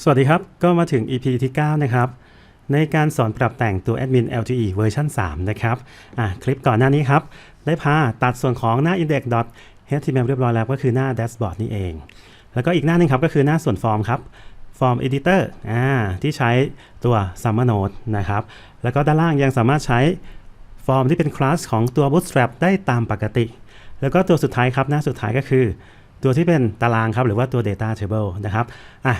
สวัสดีครับ ก็มาถึง EP ที่ 9 นะครับ ในการสอนปรับแต่งตัว Admin LTE เวอร์ชัน3 นะครับอะคลิปก่อนหน้านี้ครับ ได้พาตัดส่วนของหน้า index.html เรียบร้อยแล้วก็คือหน้า dashboard นี่เอง แล้วก็อีกหน้าหนึงครับ ก็คือหน้าส่วนฟอร์มครับ Form Editor อ่าที่ใช้ตัว Summer Node นะครับ แล้วก็ด้านล่างยังสามารถใช้ฟอร์มที่เป็นคลาสของตัว Bootstrap ได้ตามปกติ แล้วก็ตัวสุดท้ายครับ หน้าสุดท้ายก็คือ ตัวที่เป็นตารางครับ หรือว่าตัว Data Table นะครับอะ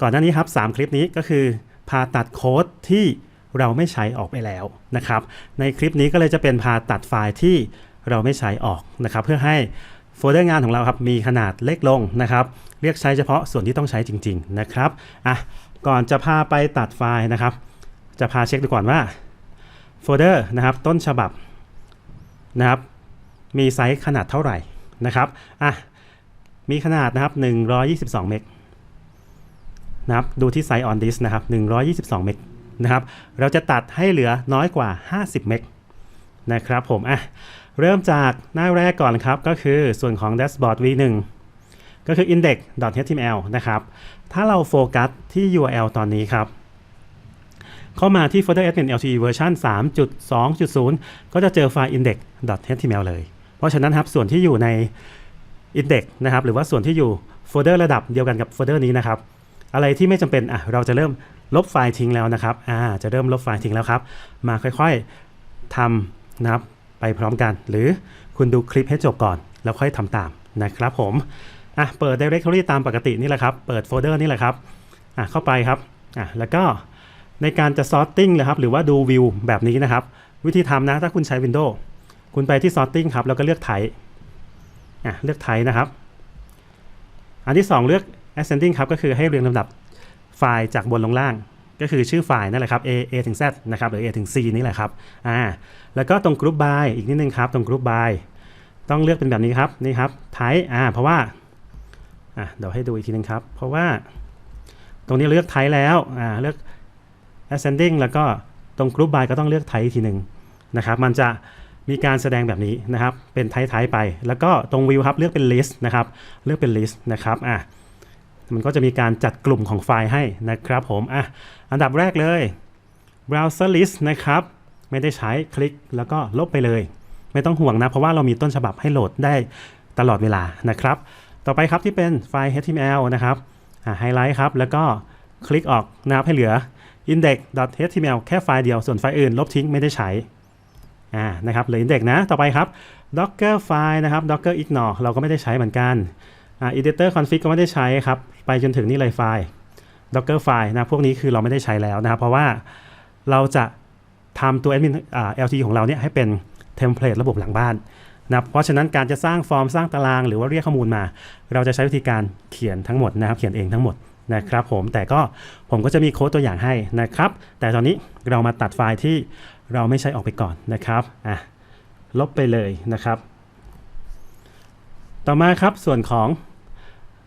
ก่อนหน้านี้ครับ3คลิปนี้ก็คือพาตัดโค้ดที่เราไม่ใช้ออกไปแล้วนะครับ ในคลิปนี้ก็เลยจะเป็นพาตัดไฟล์ที่เราไม่ใช้ออกนะครับ เพื่อให้โฟลเดอร์งานของเราครับมีขนาดเล็กลงนะครับ เรียกใช้เฉพาะส่วนที่ต้องใช้จริง ๆนะครับอะก่อนจะพาไปตัดไฟล์นะครับ จะพาเช็คดูก่อนว่าโฟลเดอร์นะครับต้นฉบับนะครับ มีไซส์ขนาดเท่าไหร่นะครับอะมีขนาดนะครับ 122 เมก นะครับดูที่ไซส์ on disk นะครับ122 เมกนะครับเราจะตัดให้เหลือน้อยกว่า 50 เมกนะครับผมอะเริ่มจากหน้าแรกก่อนครับ ก็คือส่วนของ dashboard v1 ก็คือ index.html นะครับ ถ้าเราโฟกัสที่ URL ตอนนี้ครับ เข้ามาที่ folder admin LTE version 3.2.0 ก็จะเจอไฟล์ index.html เลย เพราะฉะนั้นครับส่วนที่อยู่ใน index นะครับ หรือว่าส่วนที่อยู่โฟลเดอร์ระดับเดียวกันกับโฟลเดอร์นี้นะครับ อะไรที่ไม่จำเป็นอะเราจะเริ่มลบไฟล์ทิ้งแล้วนะครับอ่าจะเริ่มลบไฟล์ทิ้งแล้วครับ มาค่อยๆทำนะครับไปพร้อมกัน หรือคุณดูคลิปให้จบก่อน แล้วค่อยทำตามนะครับผมอะเปิด directory ตามปกตินี่แหละครับ เปิดโฟลเดอร์นี่แหละครับอะเข้าไปครับอะแล้วก็ในการจะ sorting นะครับหรือว่าดูวิวแบบนี้นะครับ วิธีทำนะถ้าคุณใช้ Windows คุณไปที่ sorting ครับแล้วก็เลือกไถอะเลือกไถนะครับ อันที่ 2 เลือก ascending ครับก็คือให้เรียงลำดับไฟล์จากบนลงล่าง ก็คือชื่อไฟล์นั่นแหละครับ A A ถึง Z นะครับหรือ A ถึง C นี่แหละครับอ่าแล้วก็ตรง group by อีกนิดนึงครับตรง group by ต้องเลือกเป็นแบบนี้ครับนี่ครับ type อ่าเพราะว่าอ่าเดี๋ยวให้ดูอีกทีนึงครับ เพราะว่าตรงนี้เลือก type แล้วอ่าเลือก ascending แล้วก็ตรง group by ก็ต้องเลือก type อีกทีหนึ่งนะครับมันจะมีการแสดงแบบนี้นะครับ เป็นไทป์ๆไป แล้วก็ตรงวิวครับ เลือกเป็น list นะครับ เลือกเป็น list นะครับ อะ มันก็จะมีการจัดกลุ่มของไฟล์ให้นะครับผมอะอันดับแรกเลย browser list นะครับ ไม่ได้ใช้คลิกแล้วก็ลบไปเลย ไม่ต้องห่วงนะ เพราะว่าเรามีต้นฉบับให้โหลดได้ตลอดเวลานะครับ ต่อไปครับที่เป็นไฟล์ HTML นะครับอะไฮไลท์ครับ แล้วก็คลิกออกนะครับให้เหลือ index.html แค่ไฟล์เดียวส่วนไฟล์อื่น ลบทิ้งไม่ได้ใช้อ่านะครับเหลือ index นะ ต่อไปครับ docker file นะครับ docker ignore เราก็ไม่ได้ใช้เหมือนกัน editor config ก็ไม่ได้ใช้ครับ ไปจนถึงนี่เลยไฟล์ docker file นะ พวกนี้คือเราไม่ได้ใช้แล้วนะครับ เพราะว่าเราจะทำตัว admin LT ของเราเนี่ยให้เป็นเทมเพลตระบบหลังบ้านนะเพราะฉะนั้นการจะสร้างฟอร์มสร้างตารางหรือว่าเรียกข้อมูลมา เราจะใช้วิธีการเขียนทั้งหมดนะครับ เขียนเองทั้งหมดนะครับผมแต่ก็ผมก็จะมีโค้ดตัวอย่างให้นะครับ แต่ตอนนี้เรามาตัดไฟล์ที่เราไม่ใช้ออกไปก่อนนะครับอะลบไปเลยนะครับ ต่อมาครับส่วนของ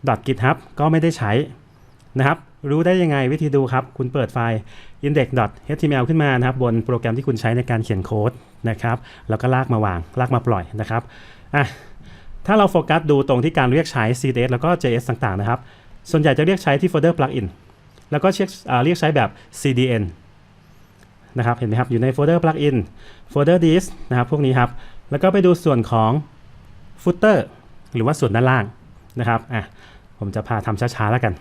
.github ก็ไม่ได้ใช้นะครับ รู้ได้ยังไงวิธีดูครับ คุณเปิดไฟล์ index.html ขึ้นมานะครับ บนโปรแกรมที่คุณใช้ในการเขียนโค้ดนะครับ แล้วก็ลากมาวาง ลากมาปล่อยนะครับอะถ้าเราโฟกัสดูตรงที่การเรียกใช้ CSS แล้วก็ JS ต่างๆนะครับ ส่วนใหญ่จะเรียกใช้ที่โฟลเดอร์ plugin แล้วก็เช็คอ่าเรียกใช้แบบ CDN นะครับ เห็นไหมครับ อยู่ในโฟลเดอร์ plugin โฟลเดอร์ disk นะครับ พวกนี้ครับ แล้วก็ไปดูส่วนของ footer หรือว่าส่วนด้านล่าง นะครับอะผมจะพาทำช้าๆแล้วกัน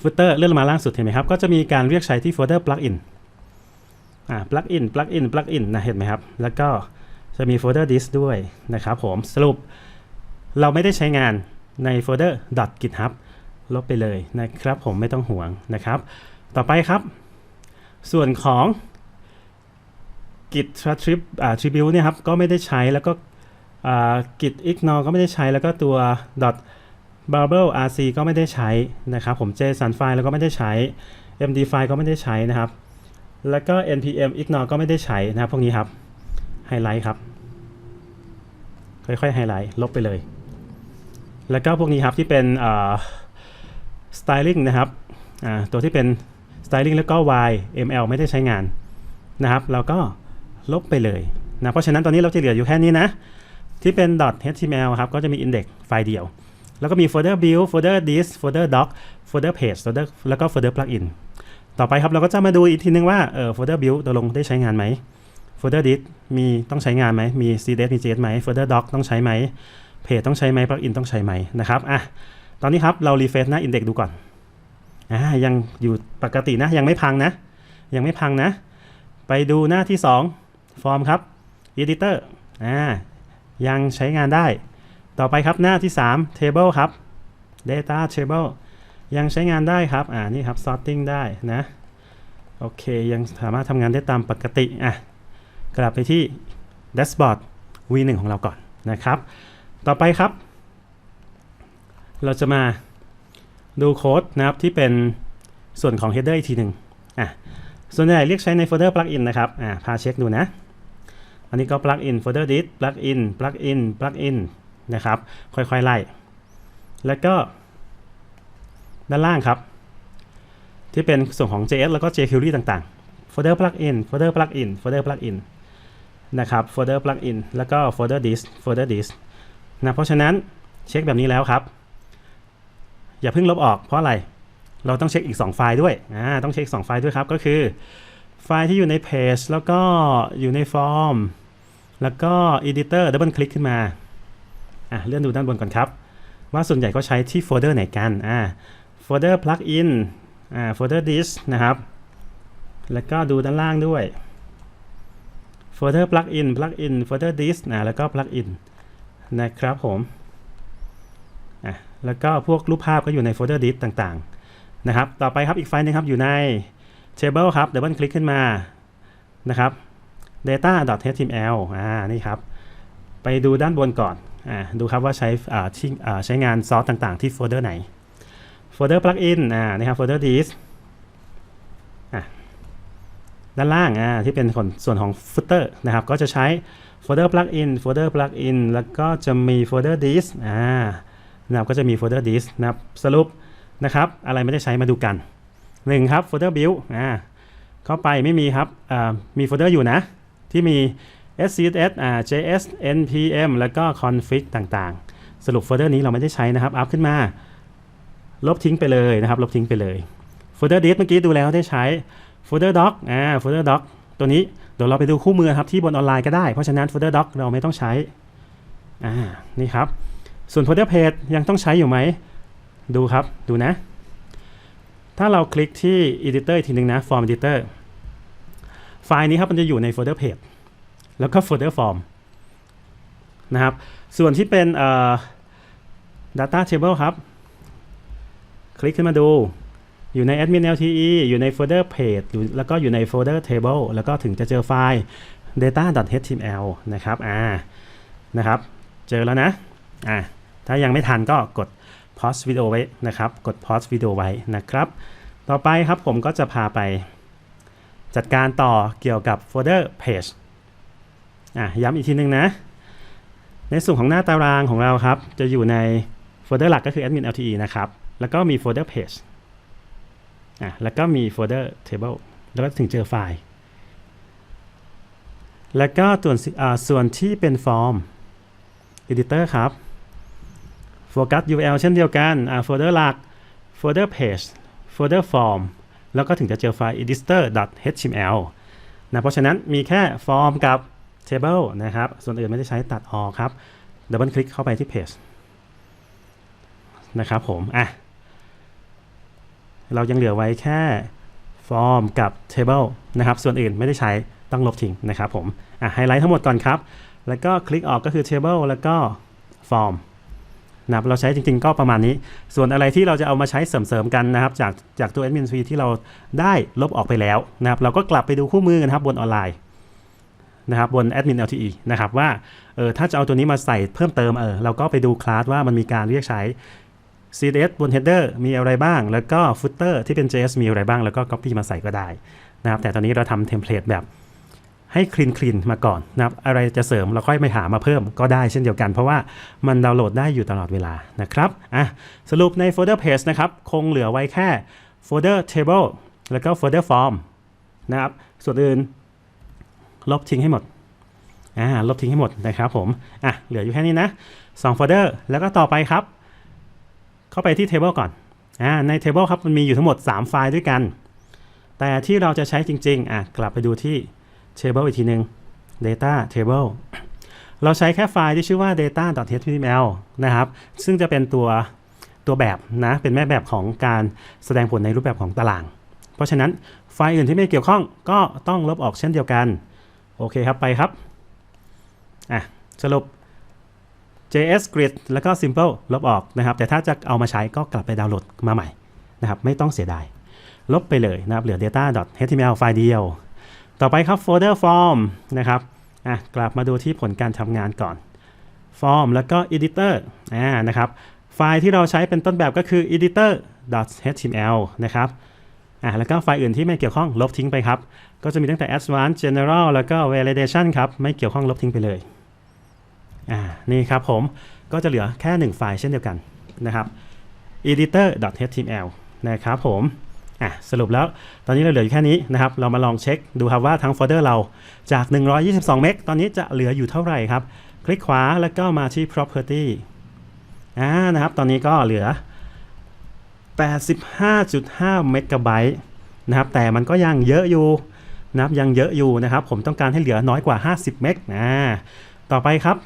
footer เลื่อนลงมาล่างสุดเห็นไหมครับ ก็จะมีการเรียกใช้ที่โฟลเดอร์ plugin อ่า plugin plugin plugin นะเห็นไหมครับ แล้วก็จะมีโฟลเดอร์ disk ด้วยนะครับผมสรุปเราไม่ได้ใช้งานในโฟลเดอร์ .github ลบไปเลยนะครับผมไม่ต้องห่วงนะครับ ต่อไปครับ ส่วนของ git trib อ่า tribute เนี่ยครับ ก็ไม่ได้ใช้แล้วก็ git ignore ก็ไม่ได้ใช้แล้วก็ตัว dot bubble rc ก็ไม่ได้ใช้นะครับผม json file แล้วก็ไม่ได้ใช้ md file ก็ไม่ได้ใช้นะครับ แล้วก็ npm ignore ก็ไม่ได้ใช้นะครับ พวกนี้ครับไฮไลท์ครับค่อยๆไฮไลท์ลบไปเลย แล้วก็พวกนี้ครับที่เป็น styling นะครับตัวที่เป็น styling แล้วก็ y ml ไม่ได้ใช้งานนะครับ เราก็ลบไปเลยนะเพราะฉะนั้นตอนนี้เราจะเหลืออยู่แค่นี้นะ ที่เป็น .html ครับก็จะมี index ไฟล์เดียว แล้วก็มีโฟลเดอร์ build โฟลเดอร์ dis โฟลเดอร์ doc โฟลเดอร์ page โฟลเดอร์แล้วก็โฟลเดอร์ plugin ต่อไปครับเราก็จะมาดูอีกทีนึงว่าเออโฟลเดอร์ build ตกลงได้ใช้งานไหมโฟลเดอร์ dis มีต้องใช้งานไหมมี cds มี js ไหมโฟลเดอร์ doc ต้องใช้ไหม page ต้องใช้ไหม plugin ต้องใช้ไหมนะครับอะตอนนี้ครับเรา refresh หน้า index ดูก่อนอ่ายังอยู่ปกตินะยังไม่พังนะ ยังไม่พังนะ ไปดูหน้าที่2 form ครับ editor อ่า ยังใช้งานได้ ต่อไปครับหน้าที่ 3 table ครับ data table ยังใช้งานได้ครับ อ่า นี่ครับ sorting ได้นะ โอเค ยังสามารถทำงานได้ตามปกติ อะ กลับไปที่ dashboard v1 ของเราก่อนนะครับ ต่อไปครับ เราจะมาดูโค้ดนะครับที่เป็นส่วนของ header อีกทีหนึ่งอะ ส่วนใหญ่เรียกใช้ในโฟลเดอร์ plugin นะครับ อ่า พาเช็คดูนะ นนี้ก็ plugin โฟลเดอร์ dit plugin plugin plugin นะครับ ค่อยๆ ไล่ แล้วก็ ด้านล่างครับ ที่เป็นส่วนของ JS แล้วก็ jQuery ต่างๆ folder plugin folder plugin folder plugin นะครับ folder plugin แล้วก็ folder dis folder dis นะ เพราะฉะนั้นเช็คแบบนี้แล้วครับ อย่าเพิ่งลบออกเพราะอะไร เราต้องเช็คอีก 2 ไฟล์ด้วย อ่า ต้องเช็ค 2 ไฟล์ด้วยครับ ก็คือไฟล์ที่อยู่ในเพจแล้วก็อยู่ในฟอร์ม แล้วก็ editor ดับเบิลคลิกขึ้นมาอะเลื่อนดูด้านบนก่อนครับ ว่าส่วนใหญ่ก็ใช้ที่โฟลเดอร์ไหนกันอ่าโฟลเดอร์ plugin อ่าโฟลเดอร์ dis นะครับ แล้วก็ดูด้านล่างด้วยโฟลเดอร์ plugin plugin โฟลเดอร์ dis อ่าแล้วก็ plugin นะครับผมอะแล้วก็พวกรูปภาพก็อยู่ในโฟลเดอร์ dis ต่างๆนะครับ ต่อไปครับอีกไฟล์นึงครับอยู่ใน table ครับดับเบิลคลิกขึ้นมานะครับ data.html อ่านี่ครับ ไปดูด้านบนก่อนอ่าดูครับว่าใช้อ่าที่อ่าใช้งานซอสต่างๆ ที่โฟลเดอร์ไหน โฟลเดอร์ plugin อ่านี่ครับโฟลเดอร์ dis อะด้านล่างอ่าที่เป็นคนส่วนของ footer นะครับ ก็จะใช้โฟลเดอร์ plugin โฟลเดอร์ plugin แล้วก็จะมีโฟลเดอร์ dis อ่านะครับก็จะมีโฟลเดอร์ dis นะครับสรุปนะครับอะไรไม่ได้ใช้มาดูกันหนึ่งครับโฟลเดอร์ build อ่าเข้าไปไม่มีครับอ่ามีโฟลเดอร์อยู่นะ ที่มี scss js npm แล้วก็ config ต่างๆ สรุปโฟลเดอร์นี้เราไม่ได้ใช้นะครับ อัพขึ้นมา ลบทิ้งไปเลยนะครับ ลบทิ้งไปเลยโฟลเดอร์ dis เมื่อกี้ดูแล้วได้ใช้โฟลเดอร์ doc อ่าโฟลเดอร์ doc ตัวนี้เดี๋ยวเราไปดูคู่มือครับที่บนออนไลน์ก็ได้ เพราะฉะนั้นโฟลเดอร์ doc เราไม่ต้องใช้อ่านี่ครับ ส่วนโฟลเดอร์ page ยังต้องใช้อยู่ไหม ดูครับ ดูนะ ถ้าเราคลิกที่ editor อีกทีหนึ่งนะ form editor ไฟล์นี้ครับมันจะอยู่ในโฟลเดอร์ page แล้วก็โฟลเดอร์ form นะครับ ส่วนที่เป็นเอ่อ data table ครับ คลิกขึ้นมาดูอยู่ใน admin LTE อยู่ในโฟลเดอร์ page อยู่แล้วก็อยู่ในโฟลเดอร์ table แล้วก็ถึงจะเจอไฟล์ data.html นะครับอ่านะครับ เจอแล้วนะอ่าถ้ายังไม่ทันก็กด pause วิดีโอไว้นะครับ กด pause วิดีโอไว้นะครับ ต่อไปครับผมก็จะพาไป จัดการต่อเกี่ยวกับโฟลเดอร์ page อะย้ำอีกทีนึงนะ ในส่วนของหน้าตารางของเราครับ จะอยู่ในโฟลเดอร์หลักก็คือ admin LTE นะครับ แล้วก็มีโฟลเดอร์ page อะแล้วก็มีโฟลเดอร์ table แล้วก็ถึงเจอไฟล์ แล้วก็ส่วนส่วนที่เป็นฟอร์ม editor ครับโฟกัส URL เช่นเดียวกันอ่าโฟลเดอร์หลักโฟลเดอร์ page โฟลเดอร์ form แล้วก็ถึงจะเจอไฟล์ editor.html นะเพราะฉะนั้นมีแค่ form กับ table นะครับ ส่วนอื่นไม่ได้ใช้ตัดออกครับดับเบิลคลิกเข้าไปที่ page นะครับผม อะ เรายังเหลือไว้แค่ form กับ table นะครับ ส่วนอื่นไม่ได้ใช้ต้องลบทิ้งนะครับผม อะไฮไลท์ทั้งหมดก่อนครับ แล้วก็คลิกออกก็คือ table แล้วก็ form นะครับเราใช้จริงๆก็ประมาณนี้ ส่วนอะไรที่เราจะเอามาใช้เสริมๆกันนะครับ จากจากตัว admin suite ที่เราได้ลบออกไปแล้วนะครับ เราก็กลับไปดูคู่มือกันครับบนออนไลน์นะครับบน admin LTE นะครับว่าเออถ้าจะเอาตัวนี้มาใส่เพิ่มเติมเออเราก็ไปดูคลาสว่ามันมีการเรียกใช้ CSS บน header มีอะไรบ้าง แล้วก็ footer ที่เป็น JS มีอะไรบ้าง แล้วก็ copy มาใส่ก็ได้นะครับ แต่ตอนนี้เราทำเทมเพลตแบบ ให้คลีนคลีนมาก่อนนะครับอะไรจะเสริมเราค่อยไปหามาเพิ่มก็ได้เช่นเดียวกัน เพราะว่ามันดาวน์โหลดได้อยู่ตลอดเวลานะครับอะสรุปในโฟลเดอร์ page นะครับคงเหลือไว้แค่โฟลเดอร์ table แล้วก็โฟลเดอร์ form นะครับส่วนอื่นลบทิ้งให้หมดอ่าลบทิ้งให้หมดนะครับผมอะเหลืออยู่แค่นี้นะ2โฟลเดอร์แล้วก็ต่อไปครับ เข้าไปที่ table ก่อนอ่าใน table ครับมันมีอยู่ทั้งหมด 3 ไฟล์ด้วยกัน แต่ที่เราจะใช้จริงๆอะกลับไปดูที่ table อีกทีหนึ่ง data table เราใช้แค่ไฟล์ที่ชื่อว่า data.html นะครับ ซึ่งจะเป็นตัวตัวแบบนะ เป็นแม่แบบของการแสดงผลในรูปแบบของตาราง เพราะฉะนั้นไฟล์อื่นที่ไม่เกี่ยวข้องก็ต้องลบออกเช่นเดียวกัน โอเคครับ ไปครับ อะ สรุป JS Grid แล้วก็ Simple ลบออกนะครับ แต่ถ้าจะเอามาใช้ก็กลับไปดาวน์โหลดมาใหม่นะครับ ไม่ต้องเสียดาย ลบไปเลยนะครับ เหลือ data.html ไฟล์เดียว ต่อไปครับ folder form นะครับอะกลับมาดูที่ผลการทำงานก่อน form แล้วก็ editor อ่านะครับไฟล์ที่เราใช้เป็นต้นแบบก็คือ editor.html นะครับอะแล้วก็ไฟล์อื่นที่ไม่เกี่ยวข้องลบทิ้งไปครับ ก็จะมีตั้งแต่ advanced general แล้วก็ validation ครับ ไม่เกี่ยวข้องลบทิ้งไปเลยอ่านี่ครับผมก็จะเหลือแค่ 1 ไฟล์เช่นเดียวกันนะครับ editor.html นะครับผม อะสรุปแล้วตอนนี้เราเหลืออยู่แค่นี้นะครับ เรามาลองเช็คดูครับว่าทั้งโฟลเดอร์เราจาก 122 เมกตอนนี้จะเหลืออยู่เท่าไหร่ครับ คลิกขวาแล้วก็มาที่ property อ่านะครับ ตอนนี้ก็เหลือ 85.5 เมกะไบต์นะครับ แต่มันก็ยังเยอะอยู่นะครับยังเยอะอยู่นะครับ ผมต้องการให้เหลือน้อยกว่า 50 เมกนะต่อไปครับ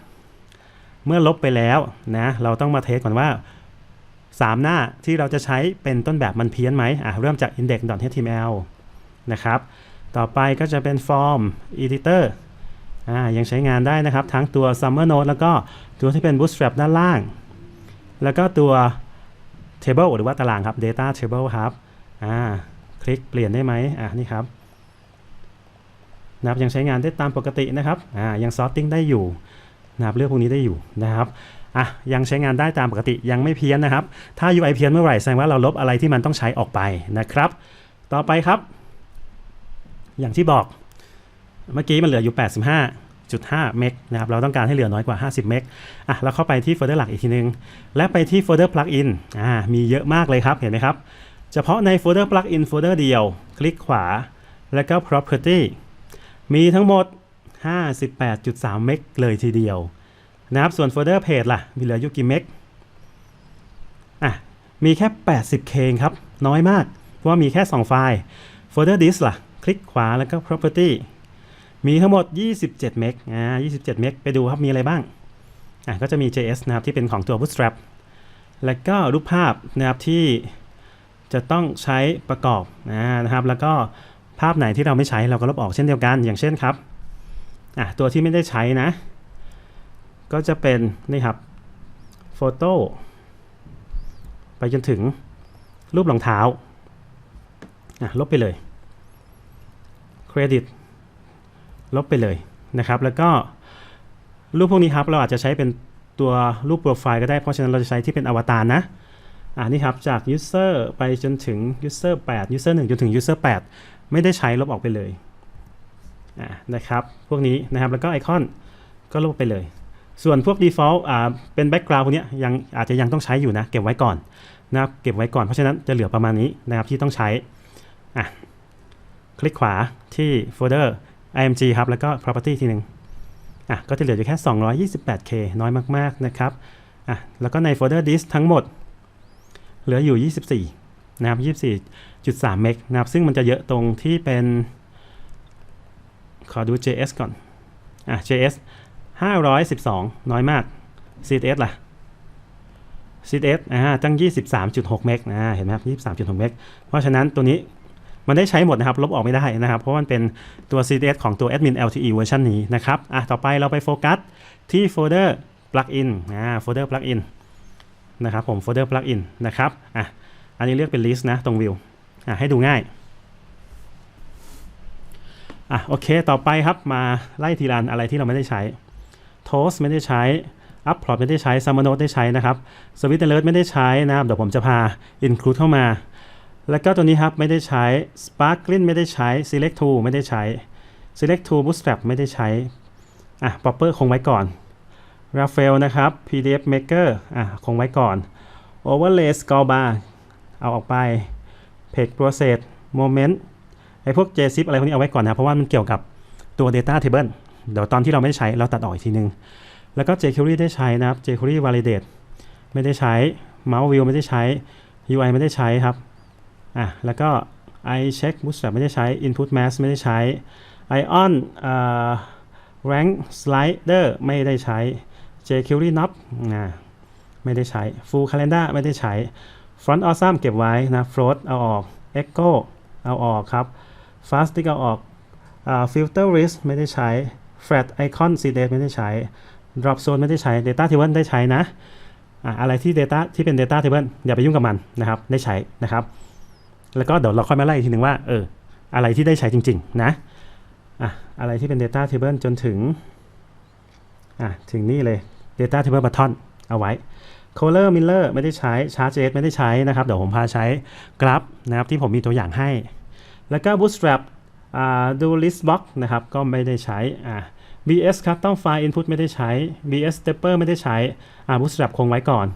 เมื่อลบไปแล้วนะเราต้องมาเทสก่อนว่า 3 หน้าที่เราจะใช้เป็นต้นแบบมันเพี้ยนไหมอะเริ่มจาก index.html นะครับ ต่อไปก็จะเป็น form editor อ่ายังใช้งานได้นะครับ ทั้งตัว summer node แล้วก็ตัวที่เป็น bootstrap ด้านล่าง แล้วก็ตัว table หรือว่าตารางครับ data table ครับอ่าคลิกเปลี่ยนได้ไหมอะนี่ครับนะครับยังใช้งานได้ตามปกตินะครับอ่ายัง sorting ได้อยู่นะครับเลือกพวกนี้ได้อยู่นะครับ อะยังใช้งานได้ตามปกติยังไม่เพี้ยนนะครับ ถ้า UI เพี้ยนเมื่อไหร่แสดงว่าเราลบอะไรที่มันต้องใช้ออกไปนะครับ ต่อไปครับ อย่างที่บอกเมื่อกี้มันเหลืออยู่ 85.5 เมกนะครับเราต้องการให้เหลือน้อยกว่า 50 เมกอะเราเข้าไปที่โฟลเดอร์หลักอีกทีนึง และไปที่โฟลเดอร์ plugin อ่ามีเยอะมากเลยครับเห็นไหมครับ เฉพาะในโฟลเดอร์ plugin โฟลเดอร์เดียว คลิกขวาแล้วก็ property มีทั้งหมด 58.3 เมกเลยทีเดียว นะครับส่วนโฟลเดอร์เพจล่ะ มีเหลืออยู่กี่เมกอะมีแค่ 80K ครับ น้อยมาก เพราะว่ามีแค่ 2 ไฟล์โฟลเดอร์ดิสล่ะ คลิกขวาแล้วก็ property มีทั้งหมด 27 เมกอ่า27 เมกไปดูครับ มีอะไรบ้างอะก็จะมี JS นะครับ ที่เป็นของตัว Bootstrap แล้วก็รูปภาพนะครับที่จะต้องใช้ประกอบนะครับ แล้วก็ภาพไหนที่เราไม่ใช้เราก็ลบออกเช่นเดียวกัน อย่างเช่นครับอะตัวที่ไม่ได้ใช้นะ ก็จะเป็นนี่ครับโฟโต้ไปจนถึงรูปรองเท้าอะลบไปเลยเครดิตลบไปเลยนะครับ แล้วก็รูปพวกนี้ครับเราอาจจะใช้เป็นตัวรูปโปรไฟล์ก็ได้ เพราะฉะนั้นเราจะใช้ที่เป็นอวตารนะอ่านี่ครับจาก user ไปจนถึง user 8 user 1 จนถึง user 8 ไม่ได้ใช้ลบออกไปเลยอ่านะครับ พวกนี้นะครับแล้วก็ไอคอนก็ลบไปเลย ส่วนพวก default อ่าเป็น background พวกนี้ยยังอาจจะยังต้องใช้อยู่นะ เก็บไว้ก่อนนะครับเก็บไว้ก่อนเพราะฉะนั้นจะเหลือประมาณนี้นะครับที่ต้องใช้อะคลิกขวาที่โฟลเดอร์ img ครับแล้วก็ property ทีหนึ่งอะก็จะเหลืออยู่แค่ 228k น้อยมากๆนะครับอะแล้วก็ในโฟลเดอร์ disk ทั้งหมด เหลืออยู่ 24 นะครับ 24.3 เมกนะครับซึ่งมันจะเยอะตรงที่เป็น ขอดู js ก่อนอะ js 512 น้อยมาก CSS ล่ะ CSS อ่าตั้ง 23.6 เมกอ่าเห็นไหมครับ23.6 เมกเพราะฉะนั้นตัวนี้มันได้ใช้หมดนะครับ ลบออกไม่ได้นะครับ เพราะมันเป็นตัว CSS ของตัว admin LTE เวอร์ชันนี้นะครับอะต่อไปเราไปโฟกัสที่โฟลเดอร์ plugin อ่าโฟลเดอร์ plugin นะครับผมโฟลเดอร์ plugin นะครับอะอันนี้เลือกเป็น list นะตรงวิวอะให้ดูง่ายอะโอเค ต่อไปครับมาไล่ทีละอันอะไรที่เราไม่ได้ใช้ Toast ไม่ได้ใช้ Upplot ไม่ได้ใช้ Summer Note ได้ใช้นะครับ Swift Alert ไม่ได้ใช้นะครับเดี๋ยวผมจะพา Include เข้ามา แล้วก็ตัวนี้ครับไม่ได้ใช้ Sparkling ไม่ได้ใช้ Select Tool ไม่ได้ใช้ Select Tool Bootstrap ไม่ได้ใช้อะ Popper คงไว้ก่อน Raphael นะครับ PDF Maker อะคงไว้ก่อน Overlay Scroll Bar เอาออกไป Page Process Moment ไอ้พวก JZip อะไรพวกนี้เอาไว้ก่อนนะ เพราะว่ามันเกี่ยวกับตัว Data Table เดี๋ยวตอนที่เราไม่ได้ใช้เราตัดออกอีกทีนึง แล้วก็ jQuery ได้ใช้นะครับ jQuery Validate ไม่ได้ใช้ Mouse View ไม่ได้ใช้ UI ไม่ได้ใช้ครับอะแล้วก็ i check bootstrap ไม่ได้ใช้ input mask ไม่ได้ใช้ ion อ่า rank slider ไม่ได้ใช้ jQuery knob อ่าไม่ได้ใช้ full calendar ไม่ได้ใช้ front awesome เก็บไว้นะ float เอาออก echo เอาออกครับ fast tick เอาออกอ่า filter list ไม่ได้ใช้ flat icon cds ไม่ได้ใช้ drop zone ไม่ได้ใช้ data table ได้ใช้นะอะไรที่ data ที่เป็น data table อย่าไปยุ่งกับมันนะครับ ได้ใช้นะครับ แล้วก็เดี๋ยวเราค่อยมาไล่อีกทีหนึ่งว่าเอออะไรที่ได้ใช้จริง ๆ นะอะอะไรที่เป็น data table จนถึงอะถึงนี่เลย data table button เอาไว้ color miller ไม่ได้ใช้ charts ไม่ได้ใช้นะครับ เดี๋ยวผมพาใช้กราฟนะครับที่ผมมีตัวอย่างให้ แล้วก็ bootstrap อ่า do list box นะครับ ก็ไม่ได้ใช้อ่า bs custom file input ไม่ได้ใช้ bs stepper ไม่ได้ใช้อ่า bootstrap คงไว้ก่อน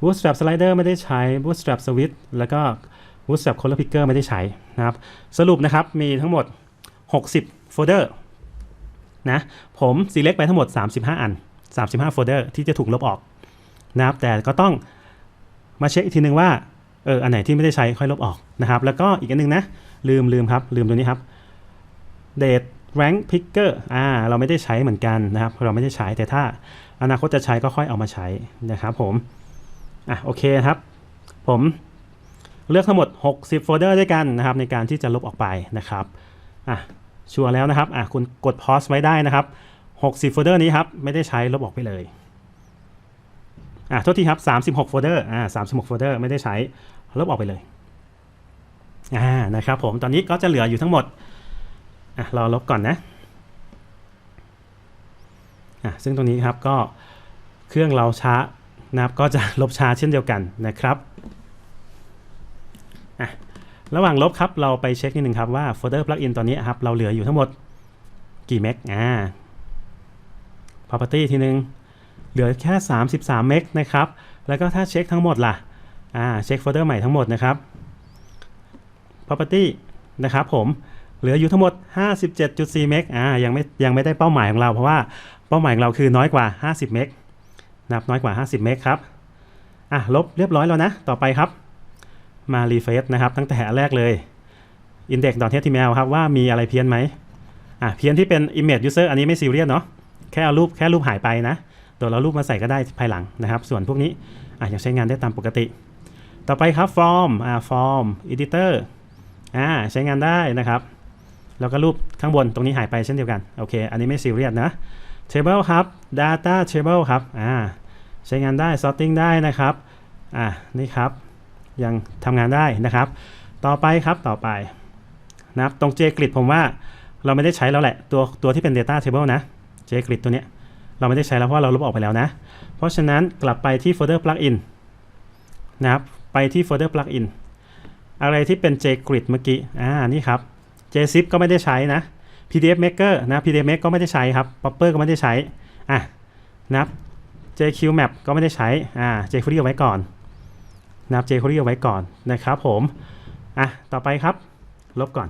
bootstrap slider ไม่ได้ใช้ bootstrap switch แล้วก็ bootstrap color picker ไม่ได้ใช้นะครับ สรุปนะครับมีทั้งหมด 60 โฟลเดอร์นะผม select ไปทั้งหมด 35 อัน 35 โฟลเดอร์ที่จะถูกลบออกนะครับแต่ก็ต้องมาเช็คอีกทีนึงว่าเอออันไหนที่ไม่ได้ใช้ค่อยลบออกนะครับ แล้วก็อีกอันหนึงนะลืมลืมครับลืมตัวนี้ครับ date rank picker อ่าเราไม่ได้ใช้เหมือนกันนะครับ เราไม่ได้ใช้แต่ถ้าอนาคตจะใช้ก็ค่อยเอามาใช้นะครับผมอะโอเคครับ ผมเลือกทั้งหมด 60 โฟลเดอร์ด้วยกันนะครับ ในการที่จะลบออกไปนะครับอะชัวร์แล้วนะครับอะคุณกด pause ไว้ได้นะครับ 60 โฟลเดอร์นี้ครับ ไม่ได้ใช้ลบออกไปเลยอะโทษทีครับ 36 โฟลเดอร์อ่า36 โฟลเดอร์ไม่ได้ใช้ลบออกไปเลยอ่านะครับผมตอนนี้ก็จะเหลืออยู่ทั้งหมด อะรอลบก่อนนะอะซึ่งตรงนี้ครับก็เครื่องเราช้านะครับก็จะลบช้าเช่นเดียวกันนะครับอะระหว่างลบครับเราไปเช็คนิดนึงครับว่าโฟลเดอร์ปลั๊กอินตอนนี้ครับเราเหลืออยู่ทั้งหมดกี่เมกอ่า property ทีนึงเหลือแค่ 33 เมกนะครับ แล้วก็ถ้าเช็คทั้งหมดล่ะ อ่า เช็คโฟลเดอร์ใหม่ทั้งหมดนะครับ property นะครับผม เหลืออยู่ทั้งหมด 57.4 เมกอ่ายังไม่ยังไม่ได้เป้าหมายของเรา เพราะว่าเป้าหมายของเราคือน้อยกว่า 50 เมกนับน้อยกว่า 50 เมกครับอะลบเรียบร้อยแล้วนะ ต่อไปครับ มา refresh นะครับ ตั้งแต่อันแรกเลย index.html ครับว่ามีอะไรเพี้ยนไหมอะเพี้ยนที่เป็น image user อันนี้ไม่ซีเรียสเนาะแค่เอารูปแค่รูปหายไปนะเดี๋ยวเรารูปมาใส่ก็ได้ภายหลังนะครับ ส่วนพวกนี้อะยังใช้งานได้ตามปกติ ต่อไปครับ form อ่า form editor อ่าใช้งานได้นะครับ แล้วก็รูปข้างบนตรงนี้หายไปเช่นเดียวกัน โอเค อันนี้ไม่ซีเรียสนะ table ครับ data table ครับ อ่า ใช้งานได้ sorting ได้นะครับ อ่านี่ครับ ยังทำงานได้นะครับ ต่อไปครับ ต่อไปนะครับ ตรง jgrid ผมว่าเราไม่ได้ใช้แล้วแหละ ตัวตัวที่เป็น data table นะ jgrid ตัวเนี้ย เราไม่ได้ใช้แล้วเพราะเราลบออกไปแล้วนะ เพราะฉะนั้นกลับไปที่โฟลเดอร์ plugin นะครับ ไปที่โฟลเดอร์ plugin อะไรที่เป็น jgrid เมื่อกี้ อ่า นี่ครับ jzip ก็ไม่ได้ใช้นะ pdf maker นะ pdf make ก็ไม่ได้ใช้ครับ popper ก็ไม่ได้ใช้อะนะครับ jqmap ก็ไม่ได้ใช้อ่า jquery เอาไว้ก่อนนะครับ jquery เอาไว้ก่อนนะครับผมอะต่อไปครับ ลบก่อน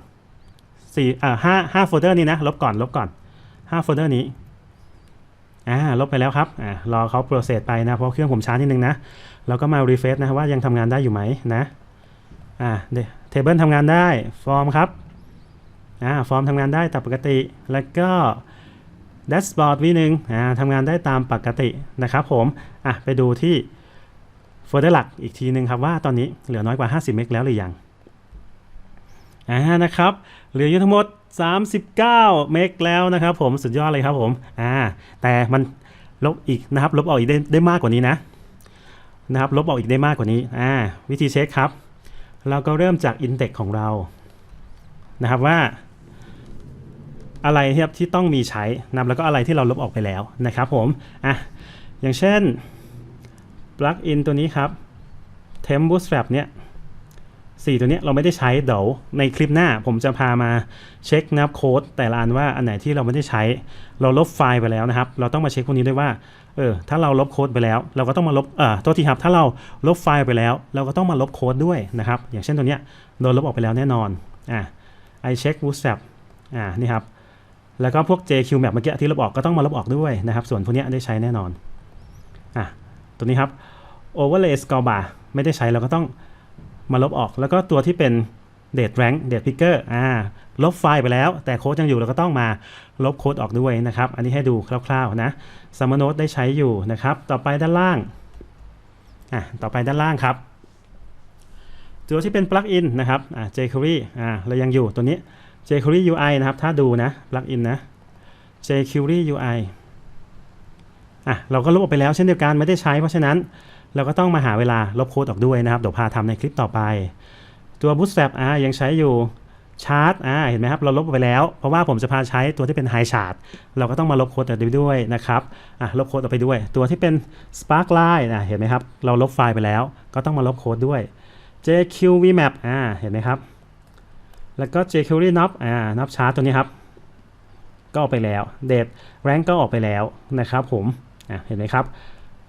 สี่อ่าห้าห้าโฟลเดอร์นี้นะ ลบก่อน ลบก่อนห้าโฟลเดอร์นี้อ่าลบไปแล้วครับอ่ารอเขาโปรเซสไปนะ เพราะเครื่องผมช้านิดนึงนะเราก็มา refresh นะว่ายังทำงานได้อยู่ไหมนะอ่าเทเบิลทำงานได้ ฟอร์มครับ อ่าฟอร์มทำงานได้ตามปกติ แล้วก็แดชบอร์ดวีหนึ่งอ่าทำงานได้ตามปกตินะครับผมอะไปดูที่โฟลเดอร์หลักอีกทีหนึ่งครับว่าตอนนี้เหลือน้อยกว่า 50 เมกแล้วหรือยังอ่านะครับเหลืออยู่ทั้งหมด 39 เมกแล้วนะครับผมสุดยอดเลยครับผมอ่าแต่มันลบอีกนะครับลบออกอีกได้ได้มากกว่านี้นะนะครับลบออกอีกได้มากกว่านี้อ่าวิธีเช็คครับ เราก็เริ่มจาก index ของเรานะครับว่า อะไรที่ครับที่ต้องมีใช้นะแล้วก็อะไรที่เราลบออกไปแล้วนะครับผมอะอย่างเช่น plugin ตัวนี้ครับ temp bootstrap เนี่ย4ตัวเนี้ยเราไม่ได้ใช้เดี๋ยวในคลิปหน้าผมจะพามาเช็คนะครับโค้ดแต่ละอันว่าอันไหนที่เราไม่ได้ใช้ เราลบไฟล์ไปแล้วนะครับ เราต้องมาเช็คพวกนี้ด้วยว่าเออถ้าเราลบโค้ดไปแล้ว เราก็ต้องมาลบเอ่อโทษทีครับถ้าเราลบไฟล์ไปแล้ว เราก็ต้องมาลบโค้ดด้วยนะครับ อย่างเช่นตัวเนี้ยโดนลบออกไปแล้วแน่นอนอะ i check bootstrap อ่านี่ครับ แล้วก็พวก JQmap เมื่อกี้ที่ลบออกก็ต้องมาลบออกด้วยนะครับ ส่วนพวกนี้ได้ใช้แน่นอนอะตัวนี้ครับ overlay score bar ไม่ได้ใช้เราก็ต้องมาลบออก แล้วก็ตัวที่เป็น date rank date picker อ่าลบไฟล์ไปแล้ว แต่โค้ดยังอยู่เราก็ต้องมาลบโค้ดออกด้วยนะครับ อันนี้ให้ดูคร่าวๆนะ s u m m e r Note ได้ใช้อยู่นะครับ ต่อไปด้านล่างอะต่อไปด้านล่างครับตัวที่เป็น plugin นะครับอ่า jQuery อ่าเรายังอยู่ตัวนี้ jQuery UI นะครับ ถ้าดูนะ plugin นนะ jQuery UI อะ เราก็ลบออกไปแล้วเช่นเดียวกันไม่ได้ใช้ เพราะฉะนั้นเราก็ต้องมาหาเวลาลบโค้ดออกด้วยนะครับ เดี๋ยวพาทำในคลิปต่อไป ตัว Bootstrap อ่ายังใช้อยู่ชาร์ตอ่าเห็นไหมครับ เราลบออกไปแล้ว เพราะว่าผมจะพาใช้ตัวที่เป็น High Chart เราก็ต้องมาลบโค้ดออกไปด้วยนะครับอะลบโค้ดออกไปด้วย ตัวที่เป็น Sparkline อะเห็นไหมครับ เราลบไฟล์ไปแล้ว ก็ต้องมาลบโค้ดด้วย JQVMap อ่าเห็นไหมครับ แล้วก็ jQuery Knob อ่า Knob Chart ตัวนี้ครับ ก็ออกไปแล้ว Date Rank ก็ออกไปแล้วนะครับผมอะเห็นไหมครับ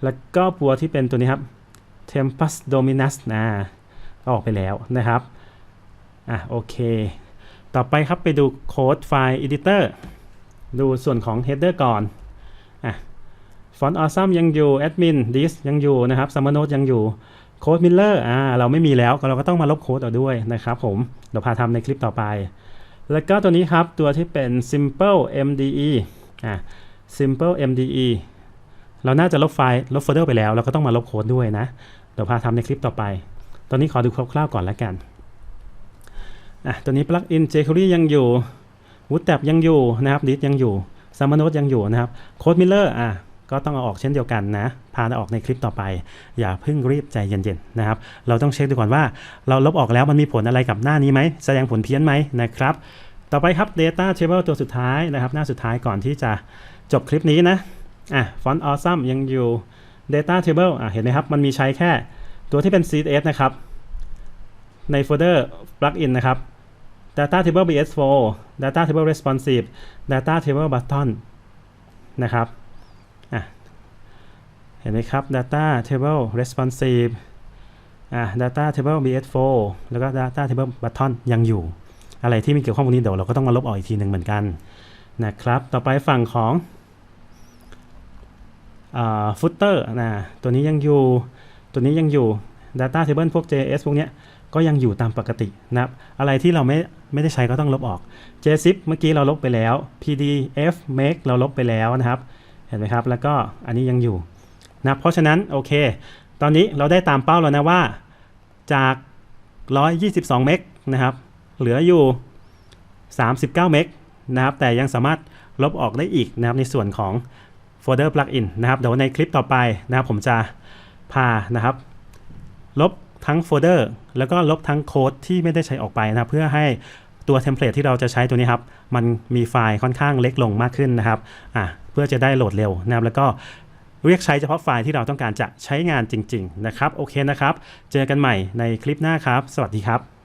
แล้วก็ตัวที่เป็นตัวนี้ครับ Tempus Dominus นะก็ออกไปแล้วนะครับอะโอเค ต่อไปครับไปดูโค้ดไฟล์ Editor ดูส่วนของ Header ก่อนอะ Font Awesome ยังอยู่ Admin Dis ยังอยู่นะครับ Summer Note ยังอยู่ โค้ด Miller อ่าเราไม่มีแล้วเราก็ต้องมาลบโค้ดเอาด้วยนะครับผมเดี๋ยวพาทำในคลิปต่อไป แล้วก็ตัวนี้ครับตัวที่เป็น Simple MDE อะ Simple MDE เราน่าจะลบไฟล์ลบโฟลเดอร์ไปแล้วเราก็ต้องมาลบโค้ดด้วยนะเดี๋ยวพาทำในคลิปต่อไป ตอนนี้ขอดูคร่าวๆก่อนละกันอะตัวนี้ plugin jQuery ยังอยู่ Bootstrap ยังอยู่นะครับ Dis ยังอยู่ Summer Note ยังอยู่นะครับ Code Miller อะ ก็ต้องเอาออกเช่นเดียวกันนะ พาอออกในคลิปต่อไป อย่าเพิ่งรีบใจเย็นๆนะครับ เราต้องเช็คดูก่อนว่า เราลบออกแล้วมันมีผลอะไรกับหน้านี้ไหม แสดงผลเพี้ยนไหมนะครับ ต่อไปครับ Data Table ตัวสุดท้ายนะครับ หน้าสุดท้ายก่อนที่จะจบคลิปนี้นะ อะ Font Awesome ยังอยู่ Data Table อะเห็นไหมครับ มันมีใช้แค่ตัวที่เป็น CSS นะครับ ในโฟลเดอร์ plugin นะครับ Data Table BS4 Data Table Responsive Data Table Button นะครับ ห็นไหมครับ Data Table Responsive อะ Data Table BS4 แล้วก็ Data Table Button ยังอยู่ อะไรที่มีเกี่ยวข้องพวกนี้เดี๋ยวเราก็ต้องมาลบออกอีกทีหนึ่งเหมือนกันนะครับ ต่อไปฝั่งของฟุตเตอร์นะตัวนี้ยังอยู่ ตัวนี้ยังอยู่ Data Table พวก JS พวกเนี้ยก็ยังอยู่ตามปกตินะครับ อะไรที่เราไม่ไม่ได้ใช้ก็ต้องลบออก JZip เมื่อกี้เราลบไปแล้ว PDF Make เราลบไปแล้วนะครับ เห็นไหมครับ แล้วก็อันนี้ยังอยู่ นะเพราะฉะนั้นโอเค ตอนนี้เราได้ตามเป้าแล้วนะว่าจาก 122 เมกนะครับเหลืออยู่ 39 เมกนะครับแต่ยังสามารถลบออกได้อีกนะครับในส่วนของโฟลเดอร์ plugin นะครับเดี๋ยวในคลิปต่อไปนะครับผมจะพานะครับ ลบทั้งโฟลเดอร์แล้วก็ลบทั้งโค้ดที่ไม่ได้ใช้ออกไปนะครับเพื่อให้ตัวเทมเพลตที่เราจะใช้ตัวนี้ครับ มันมีไฟล์ค่อนข้างเล็กลงมากขึ้นนะครับอะเพื่อจะได้โหลดเร็วนะครับแล้วก็ เรียกใช้เฉพาะไฟล์ที่เราต้องการจะใช้งานจริง ๆ นะครับ โอเคนะครับ เจอกันใหม่ในคลิปหน้าครับ สวัสดีครับ